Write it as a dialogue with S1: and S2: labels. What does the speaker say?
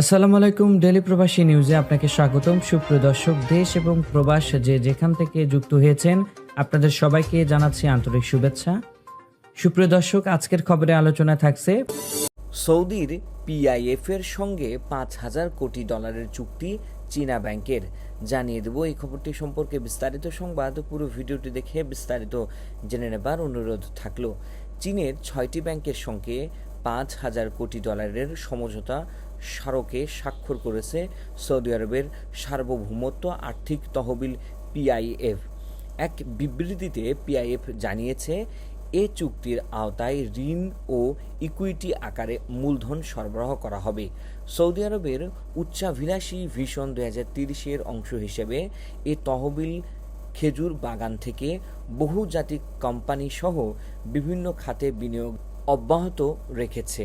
S1: আসসালামু আলাইকুম ডেলি প্রবাসী নিউজে আপনাকে স্বাগতম। সুপ্রিয় দর্শক, দেশ এবং প্রবাস যে যেখান থেকে যুক্ত হয়েছেন, আপনাদের সবাইকে জানাচ্ছি আন্তরিক শুভেচ্ছা। সুপ্রিয় দর্শক, আজকের খবরে আলোচনা থাকছে,
S2: সৌদির পিআইএফ এর সঙ্গে পাঁচ হাজার কোটি ডলারের চুক্তি চীনা ব্যাংকের। জানিয়ে দেব এই খবরটি সম্পর্কে বিস্তারিত সংবাদ। পুরো ভিডিওটি দেখে বিস্তারিত জেনে নেবার অনুরোধ থাকল। চীনের ছয়টি ব্যাংকের সঙ্গে পাঁচ হাজার কোটি ডলারের সমঝোতা স্মারকে স্বাক্ষর করেছে সৌদি আরবের সার্বভৌমত্ব আর্থিক তহবিল পিআইএফ এক বিবৃতিতে পিআইএফ জানিয়েছে, এ চুক্তির আওতায় ঋণ ও ইকুইটি আকারে মূলধন সরবরাহ করা হবে। সৌদি আরবের উচ্চাভিলাষী ভিশন দু হাজার তিরিশের অংশ হিসেবে এ তহবিল খেজুর বাগান থেকে বহুজাতিক কোম্পানি সহ বিভিন্ন খাতে বিনিয়োগ অব্যাহত রেখেছে।